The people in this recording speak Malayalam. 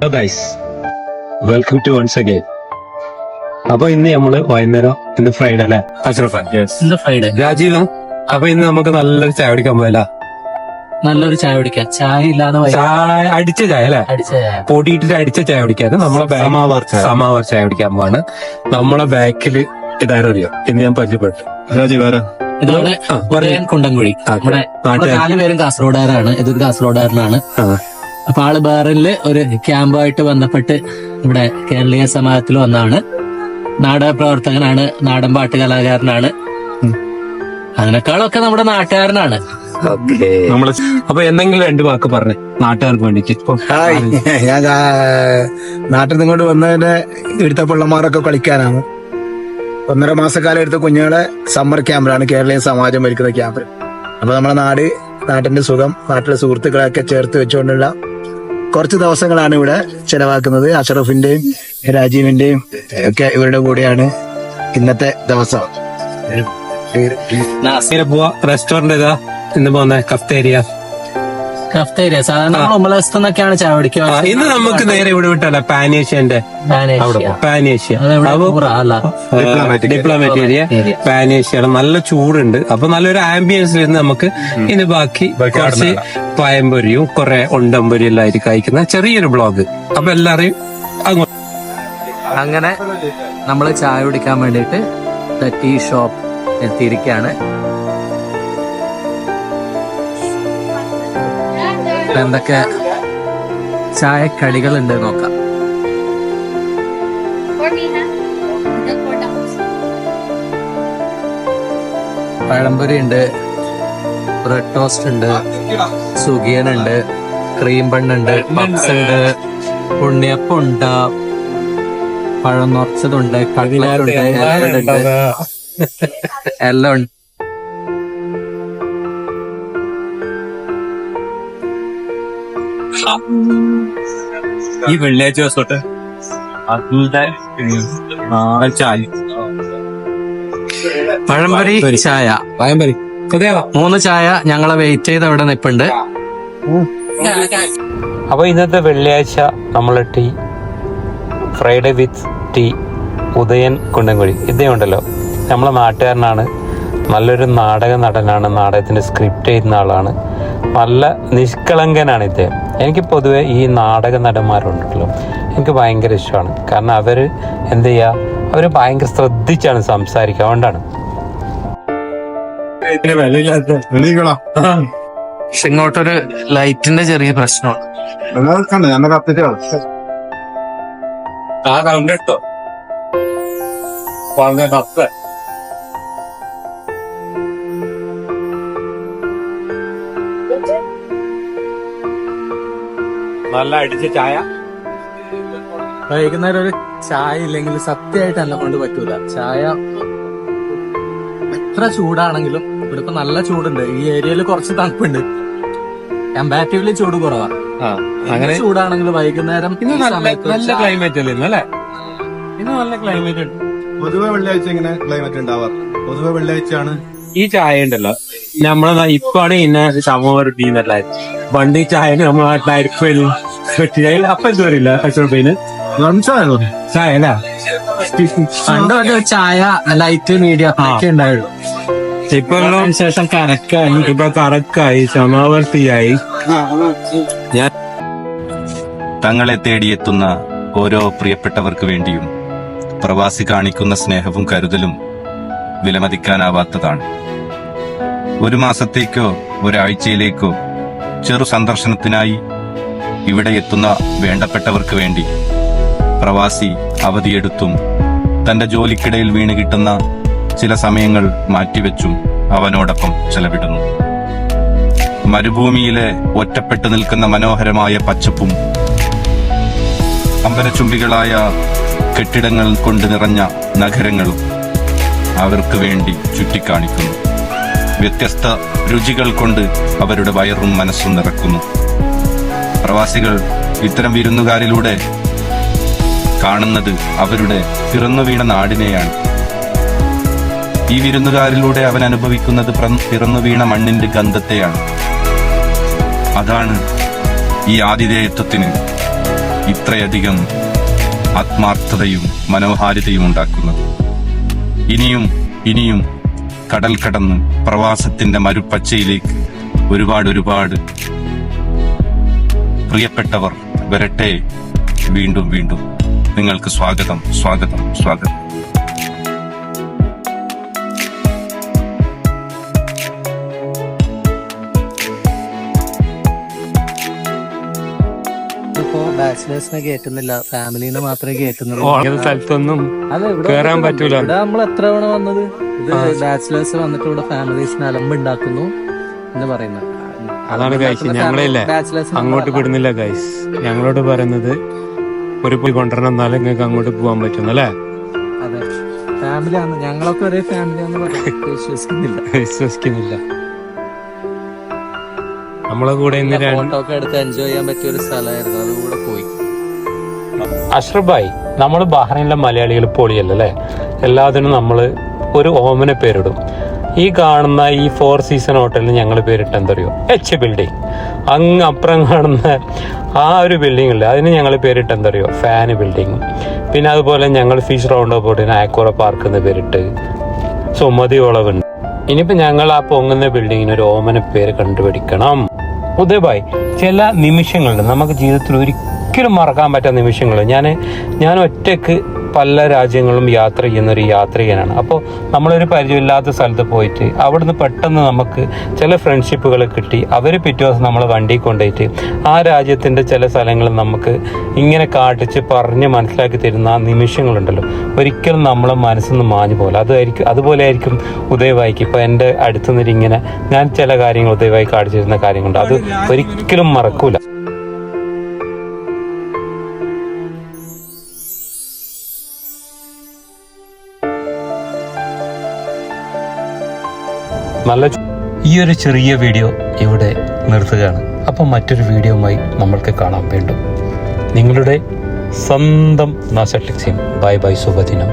Hello guys welcome to once again അപ്പൊ ഇന്ന് നമ്മൾ വൈകുന്നേരം ഇന്ന് ഫ്രൈഡേ അല്ലെ? അഷ്റഫ് ഇന്ന് ഫ്രൈഡേ രാജീവ് അപ്പൊ ഇന്ന് നമുക്ക് നല്ലൊരു ചായ കുടിക്കാൻ പോയല്ല? നല്ലൊരു ചായ കുടിക്കാം. ചായ ഇല്ലാതെ ചായ അടിച്ച ചായ അല്ലെ? പൊടിയിട്ടിട്ട് അടിച്ച ചായ കുടിക്കാതെ നമ്മളെ സമാവർ സമാവർ ചായ. കുടിക്കാൻ പോവാണ്. നമ്മളെ ബാക്കിൽ ഇതാരും അറിയോ ഇന്ന് ഞാൻ പരിചയപ്പെട്ടു. രാജീവ് ആരാ ഇതോടെ കുണ്ടൻകുഴി. നമ്മുടെ നമ്മുടെ നാട്ടുകാർ. നാല് പേരും കാസർഗോഡുകാരാണ്. ഇതൊരു കാസർഗോഡുകാരനാണ്. അപ്പൊ ആൾ ബേറിനിൽ ഒരു ക്യാമ്പുമായിട്ട് ബന്ധപ്പെട്ട് ഇവിടെ കേരളീയ സമാജത്തിൽ വന്നാണ് നാടക പ്രവർത്തകനാണ് നാടൻ പാട്ട് കലാകാരനാണ് അതിനേക്കാളൊക്കെ നമ്മുടെ നാട്ടുകാരനാണ്. നമ്മളെ അപ്പൊ എന്തെങ്കിലും രണ്ട് വാക്ക് പറഞ്ഞേ നാട്ടുകാർക്ക് വേണ്ടിട്ട് ഞാൻ നാട്ടിൽ നിന്ന് ഇങ്ങോട്ട് വന്നതിന്റെ ഇവിടുത്തെ പിള്ളമാരൊക്കെ കളിക്കാനാണ്. ഒന്നര മാസക്കാലം എടുത്ത കുഞ്ഞുങ്ങളെ സമ്മർ ക്യാമ്പിലാണ് കേരളീയ സമാജം ഒരുക്കുന്ന ക്യാമ്പ്. അപ്പൊ നമ്മുടെ നാട് നാട്ടിന്റെ സുഖം നാട്ടിലെ സുഹൃത്തുക്കളെയൊക്കെ ചേർത്ത് വെച്ചുകൊണ്ടുള്ള കുറച്ച് ദിവസങ്ങളാണ് ഇവിടെ ചെലവാക്കുന്നത്. അഷറഫിന്റെയും രാജീവിന്റെയും ഒക്കെ ഇവരുടെ കൂടെയാണ് ഇന്നത്തെ ദിവസം. റെസ്റ്റോറന്റ് ഏതാ? ഇന്ന് പോന്നെ കഫ്തേരിയ കഫ്തേരിയ സാധാരണ നമ്മൾ ഒമ്പലസ്ഥ നിന്നൊക്കെയാണ് ചായ കുടിക്കുക. ഇന്ന് നമുക്ക് നേരെ ഇവിടെ വിട്ടല്ല പാനേഷ്യന്റെ അവിടെ പാനേഷ്യ. ഡിപ്ലോമാറ്റിക് ഏരിയ പാനേഷ്യ പാനേഷ്യയുടെ നല്ല ചൂടുണ്ട്. അപ്പൊ നല്ലൊരു ആംബിയൻസിൽ ഇരുന്ന് നമുക്ക് ഇനി ബാക്കി കുറച്ച് പയമ്പൊരിയും കുറെ ഉണ്ടമ്പൊരിയും എല്ലാം ആയിരിക്കും കഴിക്കുന്ന ചെറിയൊരു ബ്ലോഗ് അപ്പൊ എല്ലാരെയും അങ്ങോട്ട് അങ്ങനെ നമ്മൾ ചായ കുടിക്കാൻ വേണ്ടിയിട്ട് ടീ ഷോപ്പ് എത്തിയിരിക്കുകയാണ്. എന്തൊക്കെ ചായക്കടികൾ ഉണ്ട് നോക്കാം. പഴംപൊരി ഉണ്ട് ബ്രെഡ് ടോസ്റ്റ് ഉണ്ട് സുഖിയൻ ഉണ്ട് ക്രീം ബണ്ണുണ്ട് പപ്സ് ഉണ്ട് ഉണ്ണിയപ്പം ഉണ്ട് പഴം നിറച്ചതുണ്ട് കടലുണ്ട് എല്ലാം ഉണ്ട്. ഈ വെള്ളിയാഴ്ച ദിവസം തൊട്ട് ചായ പഴംപൊരി ചായ. പഴംപൊരി. മൂന്ന് ചായ ഞങ്ങളെ വെയിറ്റ് ചെയ്ത് അവിടെ നിപ്പുണ്ട്. അപ്പൊ ഇന്നത്തെ വെള്ളിയാഴ്ച നമ്മൾ tea Friday with tea Udayan Kundankuzhi. ഇദ്ദേഹം ഉണ്ടല്ലോ. നമ്മളെ നാട്ടുകാരനാണ്. നല്ലൊരു നാടക നടനാണ്. നാടകത്തിന്റെ സ്ക്രിപ്റ്റ് എഴുതുന്ന ആളാണ്. നല്ല നിഷ്കളങ്കനാണ് ഇദ്ദേഹം. എനിക്ക് പൊതുവേ ഈ നാടക നടന്മാരുണ്ടല്ലോ എനിക്ക് ഭയങ്കര ഇഷ്ടമാണ്. കാരണം അവർ എന്ത് ചെയ്യുക അവർ ഭയങ്കര ശ്രദ്ധിച്ചാണ് സംസാരിക്കുക അതുകൊണ്ടാണ്. പക്ഷെ ഇങ്ങോട്ടൊരു ലൈറ്റിന്റെ ചെറിയ പ്രശ്നമാണ്. ആ കണ്ടിട്ടോ. വളരെ കൗണ്ട് കേട്ടോ നല്ല അടിച്ച ചായ. വൈകുന്നേരം ഒരു ചായ ഇല്ലെങ്കിൽ സത്യമായിട്ട് എന്നെ കൊണ്ട് പറ്റൂല. ചായ എത്ര ചൂടാണെങ്കിലും ഇവിടെ ഇപ്പൊ നല്ല ചൂടുണ്ട്. ഈ ഏരിയയിൽ കുറച്ച് തണുപ്പുണ്ട്. കമ്പാരിറ്റീവ്ലി ചൂട് കുറവാ. അങ്ങനെ ചൂടാണെങ്കിലും വൈകുന്നേരം നല്ല സമയത്ത് നല്ല ചായ- ക്ലൈമറ്റ് അല്ലേ ഇന്ന് അല്ലേ? ഇന്ന് നല്ല ക്ലൈമറ്റ് ഉണ്ട്. പൊതുവെ വെള്ളിയാഴ്ച ഇങ്ങനെ ക്ലൈമറ്റ് ഉണ്ടാവാറ് പൊതുവെ വെള്ളിയാഴ്ചയാണ് ഈ ചായ ഉണ്ടല്ലോ. നമ്മളെ ഇപ്പാണ് ഇന്ന സമൂഹം ടീന്നല്ല പണ്ട് ഈ ചായ നമ്മളെ നാട്ടിലായിരിക്കും ചായ അപ്പൊ എന്ത് വരില്ല അശ്വറപ്പേന് റംസാനോ ചായ അല്ല പണ്ട് ഒരു ചായ ലൈറ്റ് മീഡിയം ഒക്കെ ഉണ്ടായുള്ളൂ ഇപ്പൊ ശേഷം കറക്കായി ഇപ്പൊ കറക്കായി സമാവർത്തിയായി ഞാൻ തങ്ങളെ തേടിയെത്തുന്ന ഓരോ പ്രിയപ്പെട്ടവർക്ക് വേണ്ടിയും പ്രവാസി കാണിക്കുന്ന സ്നേഹവും കരുതലും വിലമതിക്കാനാവാത്തതാണ്. ഒരു മാസത്തേക്കോ ഒരാഴ്ചയിലേക്കോ ചെറു സന്ദർശനത്തിനായി ഇവിടെ എത്തുന്ന വേണ്ടപ്പെട്ടവർക്ക് വേണ്ടി പ്രവാസി അവധിയെടുത്തും തന്റെ ജോലിക്കിടയിൽ വീണ് കിട്ടുന്ന ചില സമയങ്ങൾ മാറ്റിവെച്ചും അവനോടൊപ്പം ചെലവിടുന്നു. മരുഭൂമിയിലെ ഒറ്റപ്പെട്ടു നിൽക്കുന്ന മനോഹരമായ പച്ചപ്പും അമ്പലച്ചുംബികളായ കെട്ടിടങ്ങൾ കൊണ്ട് നിറഞ്ഞ നഗരങ്ങളും അവർക്ക് വേണ്ടി ചുറ്റിക്കാണിക്കുന്നു. വ്യത്യസ്ത രുചികൾ കൊണ്ട് അവരുടെ വയറും മനസ്സും നിറക്കുന്നു. പ്രവാസികൾ ഇത്തരം വിരുന്നുകാരിലൂടെ കാണുന്നത് അവരുടെ പിറന്നു വീണ നാടിനെയാണ്. ഈ വിരുന്നുകാരിലൂടെ അവൻ അനുഭവിക്കുന്നത് പിറന്നുവീണ പിറന്നു വീണ മണ്ണിന്റെ ഗന്ധത്തെയാണ്. അതാണ് ഈ ആതിഥേയത്വത്തിന് ഇത്രയധികം ആത്മാർത്ഥതയും മനോഹാരിതയും ഉണ്ടാക്കുന്നത്. ഇനിയും ഇനിയും കടൽ കടന്ന് പ്രവാസത്തിന്റെ മരുപ്പച്ചയിലേക്ക് ഒരുപാട് ഒരുപാട് പ്രിയപ്പെട്ടവർ വരട്ടെ. വീണ്ടും വീണ്ടും നിങ്ങൾക്ക് സ്വാഗതം സ്വാഗതം സ്വാഗതം. ഇപ്പോ ബാച്ചിലേഴ്സിനെ കേറ്റുന്നില്ല. ഫാമിലിനെ മാത്രമേ കേറ്റുന്നുള്ളൂ. സ്ഥലത്തൊന്നും അതെ, കേറാൻ പറ്റൂല. നമ്മൾ എത്ര തവണ വന്നത്? ഇത് ബാച്ചിലേഴ്സ് വന്നിട്ട് ഇവിടെ ഫാമിലീസിന് അലമ്പുണ്ടാക്കുന്നു എന്ന് പറയുന്നത്. അതാണ് ഗൈസ് ഞങ്ങളില്ലേ അങ്ങോട്ട് വിടുന്നില്ല ഗൈസ് ഞങ്ങളോട് പറയുന്നത് ഒരു പോയി കൊണ്ടുവരണം എന്നാലും നിങ്ങൾക്ക് അങ്ങോട്ട് പോകാൻ പറ്റുന്നു അല്ലേ? അതെ. ഫാമിലിയാണ് ഞങ്ങളൊക്കെ ഒരേ ഫാമിലിയാന്ന് വിശ്വസിക്കുന്നില്ല. വിശ്വസിക്കുന്നില്ല. നമ്മളെ കൂടെ ഇന്ന് രണ്ട് ഫോട്ടോ ഒക്കെ എടുത്ത് എൻജോയ് ചെയ്യാൻ പറ്റിയ ഒരു സ്ഥലമായിരുന്നു അതുകൂടെ പോയി. അഷ്റഫായി നമ്മൾ ബഹ്റൈനിലെ മലയാളികൾ പൊളിയല്ലേ? എല്ലാത്തിനും നമ്മൾ ഒരു ഓമന പേരിടും. ഈ കാണുന്ന ഈ ഫോർ സീസൺ ഹോട്ടലിന് ഞങ്ങൾ പേരിട്ട് എന്തറിയോ? എച്ച് ബിൽഡിംഗ് അങ്ങ് അപ്പുറം കാണുന്ന ആ ഒരു ബിൽഡിംഗ് ഇല്ല. അതിന് ഞങ്ങൾ പേരിട്ട് എന്തറിയോ? ഫാന് ബിൽഡിംഗ് പിന്നെ അതുപോലെ ഞങ്ങൾ ഫിഷ് റൗണ്ട് പോട്ടിന് ആക്വറ പാർക്ക് എന്ന് പേരിട്ട് സുമതി ഉളവുണ്ട് ഇനിയിപ്പോൾ ഞങ്ങൾ ആ പൊങ്ങുന്ന ബിൽഡിങ്ങിന് ഒരു ഓമന പേര് കണ്ടുപിടിക്കണം. ഉദയഭായ് ചില നിമിഷങ്ങളുണ്ട്. നമുക്ക് ജീവിതത്തിൽ ഒരിക്കലും മറക്കാൻ പറ്റാത്ത നിമിഷങ്ങൾ. ഞാൻ ഞാൻ ഒറ്റയ്ക്ക് പല രാജ്യങ്ങളും യാത്ര ചെയ്യുന്ന ഒരു യാത്രികനാണ്. അപ്പോൾ നമ്മളൊരു പരിചയമില്ലാത്ത സ്ഥലത്ത് പോയിട്ട് അവിടുന്ന് പെട്ടെന്ന് നമുക്ക് ചില ഫ്രണ്ട്ഷിപ്പുകൾ കിട്ടി. അവർ പിറ്റേ ദിവസം നമ്മളെ വണ്ടി കൊണ്ടുപോയിട്ട് ആ രാജ്യത്തിന്റെ ചില സ്ഥലങ്ങൾ നമുക്ക് ഇങ്ങനെ കാട്ടിച്ച് പറഞ്ഞ് മനസ്സിലാക്കി തരുന്ന ആ നിമിഷങ്ങളുണ്ടല്ലോ. ഒരിക്കലും നമ്മളെ മനസ്സിൽ നിന്ന് മാഞ്ഞു പോലെ അതായിരിക്കും അതുപോലെ ആയിരിക്കും ഉദയവായിക്ക്. ഇപ്പോൾ എന്റെ അടുത്ത് നിന്നിട്ട് ഇങ്ങനെ ഞാൻ ചില കാര്യങ്ങൾ ഉദയവായി കാണിച്ചിരുന്ന കാര്യങ്ങളുണ്ട്. അത് ഒരിക്കലും മറക്കൂല. നല്ല ഈ ഒരു ചെറിയ വീഡിയോ ഇവിടെ നിർത്തുകയാണ്. അപ്പം മറ്റൊരു വീഡിയോയുമായി നമ്മൾക്ക് കാണാൻ വേണ്ടും. നിങ്ങളുടെ സ്വന്തം നാസ ടെക്സിം ബൈ ബൈ ശുഭദിനം.